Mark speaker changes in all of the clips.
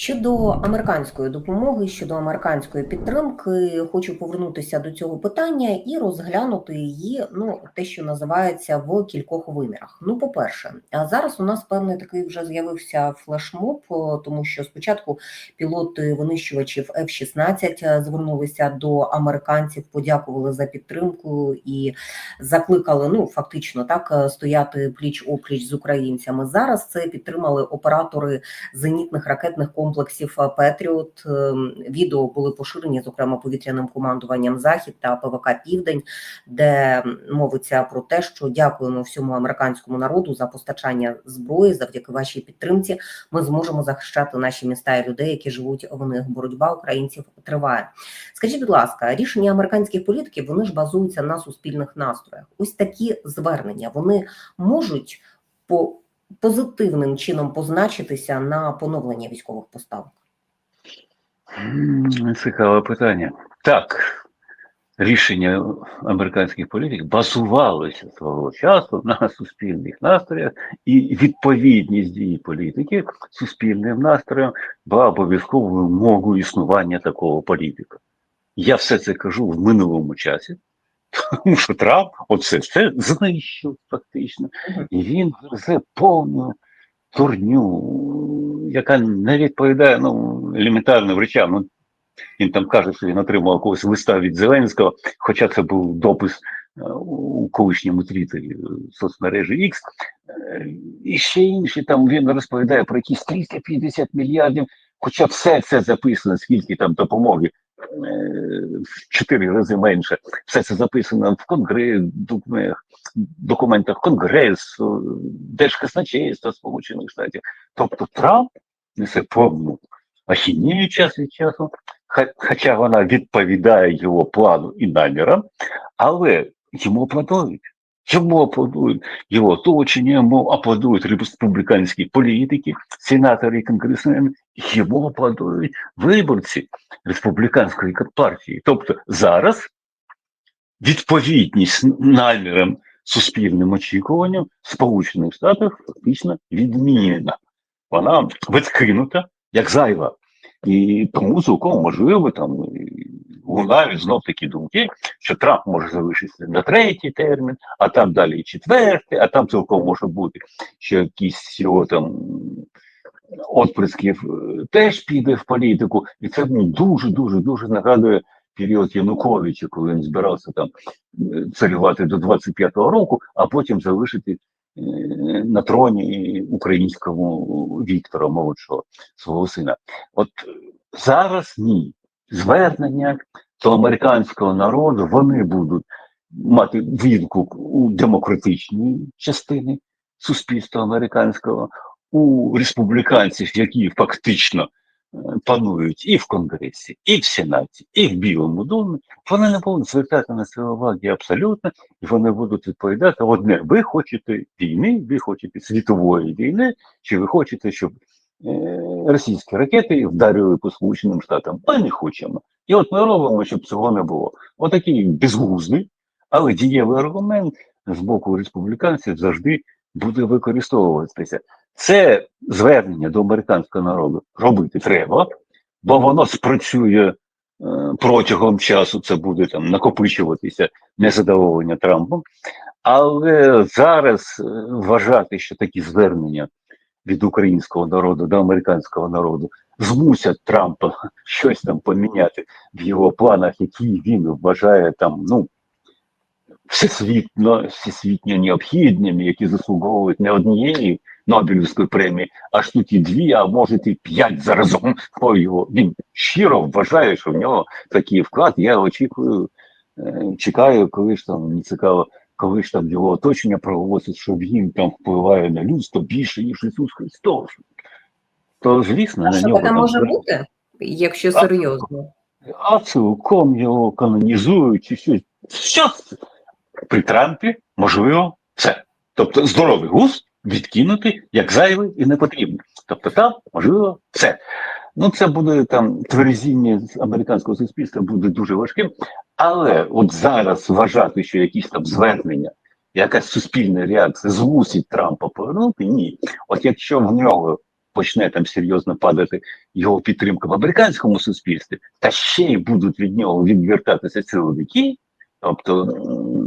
Speaker 1: Щодо американської допомоги, щодо американської підтримки, хочу повернутися до цього питання і розглянути її, ну те, що називається в кількох вимірах. Ну, по-перше, зараз у нас певний такий вже з'явився флешмоб, тому що спочатку пілоти винищувачів F-16 звернулися до американців, подякували за підтримку і закликали, ну фактично так стояти пліч опліч з українцями. Зараз це підтримали оператори зенітних ракетних комплексів е, Петріот. Ем, Відео були поширені, зокрема повітряним командуванням Захід та ПВК Південь, де мовиться про те, що дякуємо всьому американському народу за постачання зброї. Завдяки вашій підтримці ми зможемо захищати наші міста і людей, які живуть в них. Боротьба українців триває. Скажіть, будь ласка, рішення американських політиків вони ж базуються на суспільних настроях. Ось такі звернення вони можуть по позитивним чином позначитися на поновлення військових поставок?
Speaker 2: Цікаве питання. Так, рішення американських політиків базувалося свого часу на суспільних настроях, і відповідність дії політики суспільним настроям була обов'язковою вимогою існування такого політика. Я все це кажу в минулому часі, тому що Трамп оце все знищив фактично. І він верзе повну турню, яка не відповідає ну, елементарним речам. Ну, він там каже, що він отримав якогось листа від Зеленського, хоча це був допис е, у колишньому твіттері е, соцмережі X. Е, І ще інші там він розповідає про якісь 350 мільярдів, хоча все це записано, скільки там допомоги в чотири рази менше. Все це записано в конгрес, документах, Конгресу, Держказначейства Сполучених Штатів. Тобто Трамп несе повну ахінію час від часу, хоча вона відповідає його плану і намірам, але йому аплодують. Йому аплодують його оточення, йому аплодують республіканські політики, сенатори і конгресмени, йому аплодують виборці республіканської партії. Тобто зараз відповідність намірам суспільним очікуванням Сполучених Штатах фактично відмінена. Вона відкинута як зайва. І тому цілком можливо там лунають знов такі думки, що Трамп може залишитися на третій термін, а там далі і четвертий, а там цілком може бути, що якісь його там отприсків е, теж піде в політику, і це ну, дуже дуже дуже нагадує період Януковича, коли він збирався там е, царювати до 25-го року, а потім залишити е, на троні українському Віктора молодшого свого сина. От зараз ні. Звернення до американського народу вони будуть мати відгук у демократичній частини суспільства американського, у республіканців, які фактично е, панують і в Конгресі, і в Сенаті, і в Білому домі, вони не будуть звертати на це уваги абсолютно, і вони будуть відповідати одне: ви хочете війни, ви хочете світової війни, чи ви хочете, щоб е, російські ракети вдарили по Сполученим Штатам? Ми не хочемо. І от ми робимо, щоб цього не було. Отакий безглуздий, але дієвий аргумент з боку республіканців завжди буде використовуватися. Це звернення до американського народу робити треба, бо воно спрацює е, протягом часу. Це буде там накопичуватися незадоволення Трампом. Але зараз е, вважати, що такі звернення від українського народу до американського народу змусять Трампа щось там поміняти в його планах, які він вважає там, ну всесвітно, всесвітньо необхідними, які заслуговують не однієї Нобелівської премії, аж тут і дві, а може і п'ять заразом. Бо його він щиро вважає, що в нього такий вклад. Я очікую, е, чекаю, коли ж там мені цікаво, коли ж там його оточення проголосить, що він там впливає на людство більше, ніж Ісус Христос. То звісно,
Speaker 1: А
Speaker 2: на
Speaker 1: що
Speaker 2: нього там
Speaker 1: може бути, якщо серйозно?
Speaker 2: а цілком його канонізують і щось. Щас при Трампі можливо все. Тобто здоровий гус відкинути як зайвий і не потрібний. Тобто там можливо все. Ну це буде там тверезіння американського суспільства буде дуже важким. Але от зараз вважати, що якісь там звернення, якась суспільна реакція змусить Трампа повернути, ні. От якщо в нього почне там серйозно падати його підтримка в американському суспільстві, та ще й будуть від нього відвертатися силовики, тобто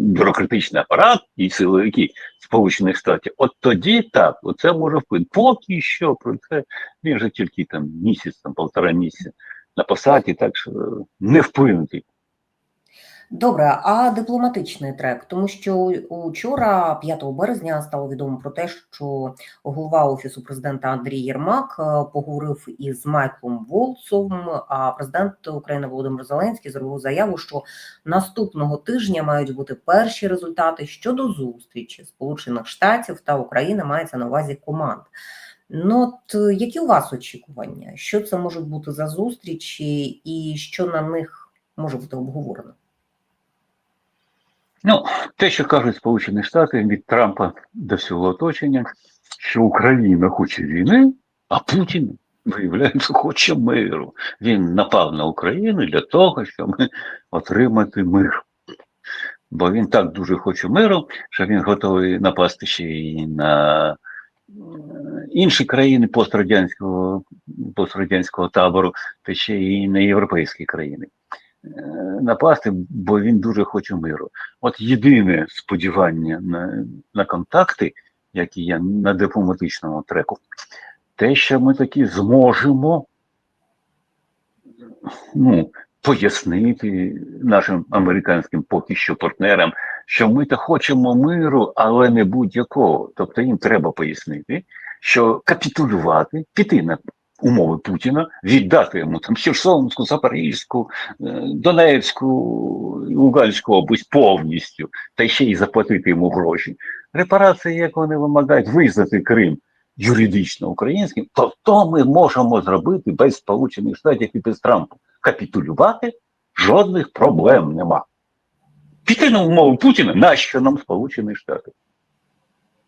Speaker 2: бюрократичний апарат і силовики Сполучених Штатів, от тоді так, оце може вплинути. Поки що про це він вже тільки там місяць, там полтора місяця на посаді, так що не вплинути.
Speaker 1: Добре, а дипломатичний трек, тому що учора, 5 березня, стало відомо про те, що голова офісу президента Андрій Єрмак е, поговорив із Майклом Волцом. А президент України Володимир Зеленський зробив заяву, що наступного тижня мають бути перші результати щодо зустрічі Сполучених Штатів та України. Мається на увазі команд. Ну, от е, які у вас очікування? Що це можуть бути за зустрічі, і що на них може бути обговорено?
Speaker 2: Ну, те, що кажуть Сполучені Штати від Трампа до всього оточення, що Україна хоче війни, а Путін, виявляється, хоче миру. Він напав на Україну для того, щоб отримати мир. Бо він так дуже хоче миру, що він готовий напасти ще й на е, інші країни пострадянського, пострадянського табору, та ще й на європейські країни. Е, Напасти, бо він дуже хоче миру. От єдине сподівання на, на контакти, які є на дипломатичному треку, те, що ми таки зможемо ну, пояснити нашим американським поки що партнерам, що ми то хочемо миру, але не будь-якого. Тобто їм треба пояснити, що капітулювати, піти на умови Путіна, віддати йому там Херсонську, Запорізьку, е, Донецьку, Луганську область повністю, та ще й заплатити йому гроші. Репарації, як вони вимагають, визнати Крим юридично українським, то то ми можемо зробити без Сполучених Штатів і без Трампа. Капітулювати жодних проблем нема. Піти на умови Путіна, нащо нам Сполучені Штати?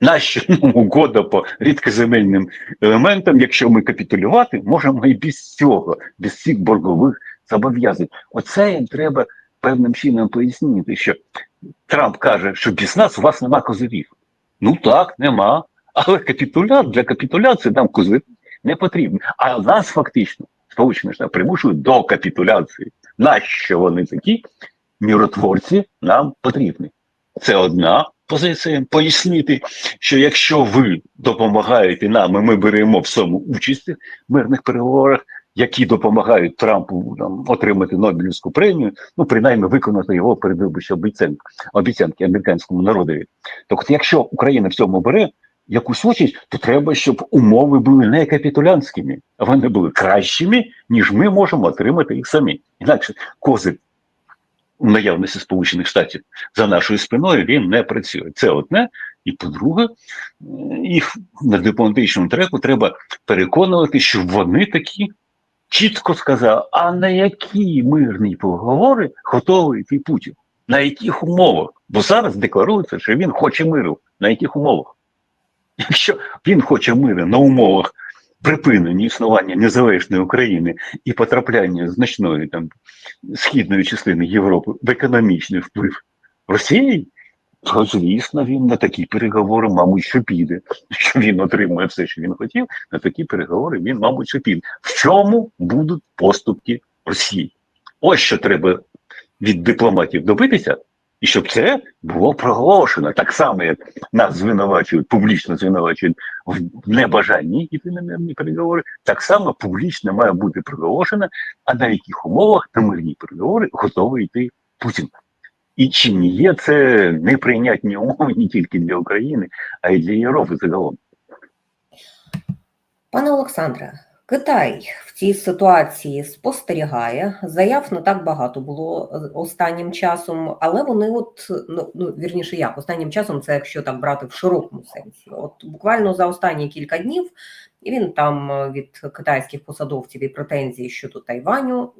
Speaker 2: Нащо нам угода по рідкоземельним елементам, якщо ми капітулювати, можемо і без цього, без цих боргових зобов'язань. Оце їм треба певним чином пояснити, що Трамп каже, що без нас у вас нема козирів. Ну так, нема. Але капітуля для капітуляції нам козирів не потрібно. А нас фактично Сполучені Штати примушують до капітуляції. Нащо вони такі міротворці нам потрібні? Це одна позиція. Пояснити, що якщо ви допомагаєте нам, і ми беремо в цьому участь в мирних переговорах, які допомагають Трампу там, отримати Нобелівську премію, ну принаймні виконати його передвиборчі обіцянки, обіцянки американському народові. Тобто, якщо Україна в цьому бере якусь участь, то треба, щоб умови були не капітулянськими, а вони були кращими, ніж ми можемо отримати їх самі. Інакше козир наявності Сполучених Штатів за нашою спиною він не працює. Це одне. І по-друге, їх на дипломатичному треку треба переконувати, що вони такі чітко сказали, а на які мирні поговори готовий йти Путін? На яких умовах? Бо зараз декларується, що він хоче миру. На яких умовах? Якщо він хоче миру на умовах припинення існування незалежної України і потрапляння значної там східної частини Європи в економічний вплив Росії, то звісно він на такі переговори, мабуть, що піде. Що він отримує все, що він хотів, на такі переговори він, мабуть, що піде. В чому будуть поступки Росії? Ось що треба від дипломатів добитися. І щоб це було проголошено так само, як нас звинувачують, публічно звинувачують в небажанні йти на мирні переговори, так само публічно має бути проголошено, а на яких умовах на мирні переговори готовий йти Путін. І чи не є це неприйнятні умови не тільки для України, а й для Європи загалом.
Speaker 1: Пане Олександре, Китай в цій ситуації спостерігає. Заяв не так багато було останнім часом, але вони, от ну, ну вірніше, як останнім часом, це якщо так брати в широкому сенсі. От буквально за останні кілька днів він там від китайських посадовців і претензій щодо Тайваню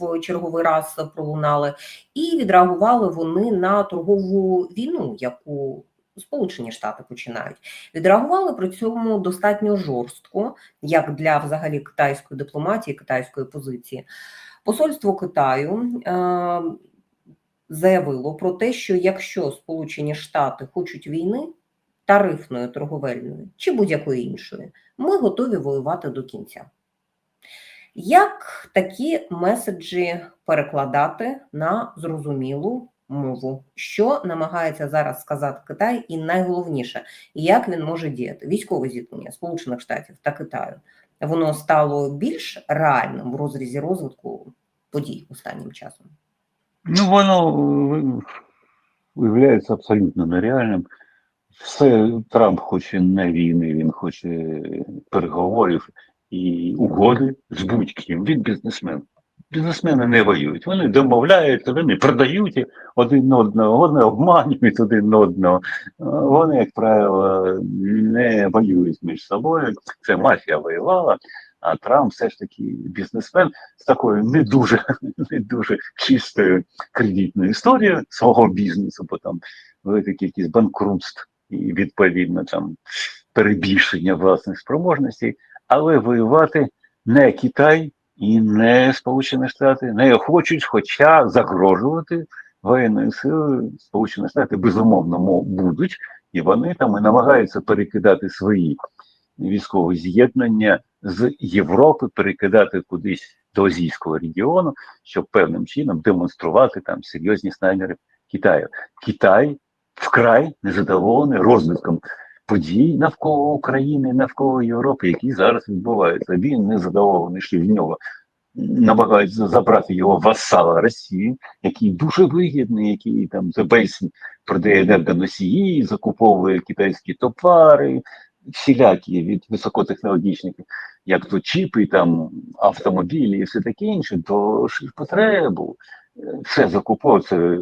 Speaker 1: в черговий раз пролунали, і відреагували вони на торгову війну, яку Сполучені Штати починають відреагували при цьому достатньо жорстко, як для взагалі китайської дипломатії, китайської позиції. Посольство Китаю е, заявило про те, що якщо Сполучені Штати хочуть війни, тарифною, торговельною чи будь-якої іншої, ми готові воювати до кінця. Як такі меседжі перекладати на зрозумілу мову? Що намагається зараз сказати Китай, і найголовніше, як він може діяти? Військове зіткнення Сполучених Штатів та Китаю воно стало більш реальним в розрізі розвитку подій останнім часом.
Speaker 2: Ну, воно е, виявляється абсолютно нереальним. Все Трамп хоче не війни, він хоче переговорів і угоди з будь-ким. Він бізнесмен. Бізнесмени не воюють. Вони домовляються, вони продають один одного, вони обманюють один одного. Вони, як правило, не воюють між собою. Це мафія воювала, а Трамп все ж таки бізнесмен з такою не дуже, не дуже чистою кредитною історією свого бізнесу, бо там велика кількість банкрутств і відповідно там перебільшення власних спроможностей, але воювати не Китай і не Сполучені Штати не хочуть, хоча загрожувати воєнною силою Сполучені Штати безумовно будуть, і вони там і намагаються перекидати свої військові з'єднання з Європи, перекидати кудись до азійського регіону, щоб певним чином демонструвати там серйозні наміри Китаю. Китай вкрай незадоволений розвитком подій навколо України, навколо Європи, які зараз відбуваються. Він незадоволений, що в нього намагаються забрати його васала Росії, який дуже вигідний, який там за бейсін продає енергоносії, закуповує китайські товари, всілякі від високотехнологічних, як то чіпи, там автомобілі і все таке інше, до потребу. Е, Все закуповує, це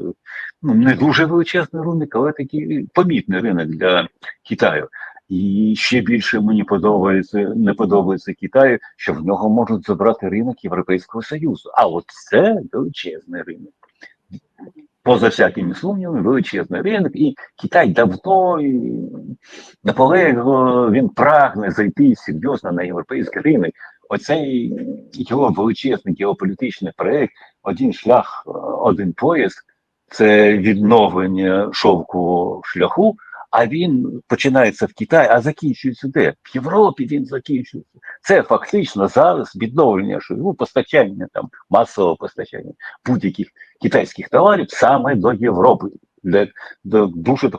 Speaker 2: ну, не дуже величезний ринок, але такий помітний ринок для Китаю. І ще більше мені подобається, не подобається Китаю, що в нього можуть забрати ринок Європейського Союзу. А от це величезний ринок. Поза всякими сумнівами, величезний ринок, і Китай давно і наполегливо він прагне зайти серйозно на європейський ринок. Оцей його величезний геополітичний проект, один шлях, один пояс, це відновлення шовкового шляху. А він починається в Китаї, а закінчується де? В Європі він закінчується. Це фактично зараз відновлення шляху постачання там масового постачання будь-яких китайських товарів саме до Європи, де до дуже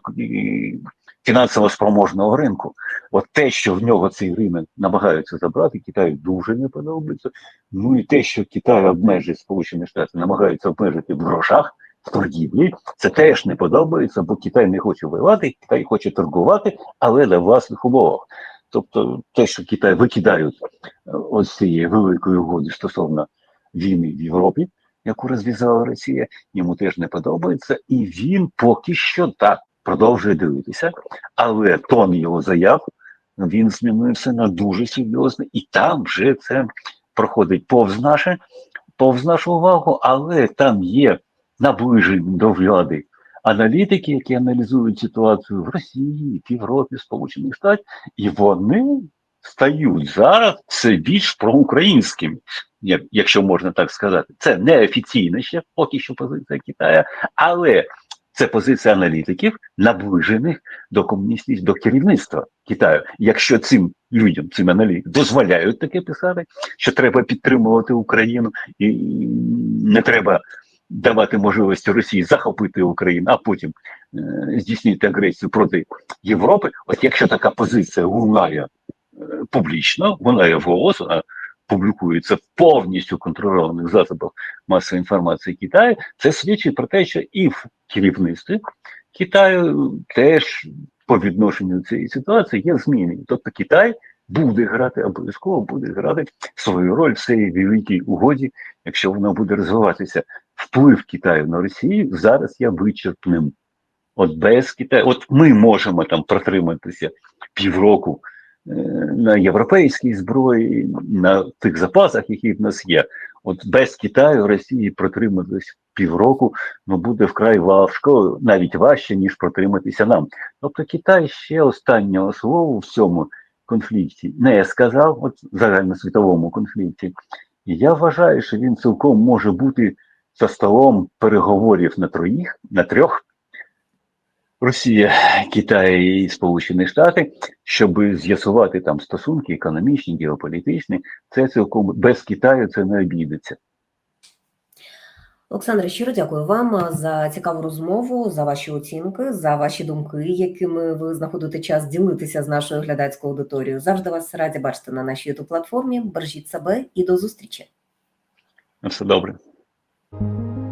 Speaker 2: фінансово спроможного ринку. От те, що в нього цей ринок намагаються забрати, Китаю дуже не подобається. Ну і те, що Китай обмежить Сполучені Штати, намагаються обмежити в грошах. В торгівлі це теж не подобається, бо Китай не хоче воювати, Китай хоче торгувати, але на власних умовах. Тобто, те, що Китай викидають е, ось цієї великої угоди стосовно війни в Європі, яку розв'язала Росія, йому теж не подобається, і він поки що так продовжує дивитися, але тон його заяв він змінився на дуже серйозний, і там вже це проходить повз наше, повз нашу увагу, але там є наближені до влади аналітики, які аналізують ситуацію в Росії, в Європі, Сполучених Штатів, і вони стають зараз все більш проукраїнськими, якщо можна так сказати. Це не офіційна ще поки що позиція Китаю, але це позиція аналітиків, наближених до комуністів, до керівництва Китаю. Якщо цим людям, цим аналітикам дозволяють таке писати, що треба підтримувати Україну і не треба давати можливості Росії захопити Україну, а потім е, здійснити агресію проти Європи. От якщо така позиція лунає е, публічно, лунає в голос, а публікується в повністю контрольованих засобах масової інформації Китаю, це свідчить про те, що і в керівництві Китаю теж по відношенню до цієї ситуації є зміни. Тобто Китай буде грати обов'язково буде грати свою роль в цій великій угоді, якщо вона буде розвиватися. Вплив Китаю на Росію зараз є вичерпним. От без Китаю, от ми можемо там протриматися півроку е, на європейській зброї, на тих запасах, які в нас є. От без Китаю Росії протриматись півроку ну буде вкрай важко, навіть важче, ніж протриматися нам. Тобто Китай ще останнього слову в цьому конфлікті не сказав, от загальносвітовому конфлікті. Я вважаю, що він цілком може бути за столом переговорів на троїх, на трьох, Росія, Китай і Сполучені Штати, щоб з'ясувати там стосунки економічні, геополітичні, це цілком без Китаю це не обійдеться.
Speaker 1: Олександре, щиро дякую вам за цікаву розмову, за ваші оцінки, за ваші думки, якими ви знаходите час ділитися з нашою глядацькою аудиторією. Завжди вас раді бачити на нашій youtube платформі. Бережіть себе і до зустрічі.
Speaker 2: На все добре.
Speaker 1: Thank you.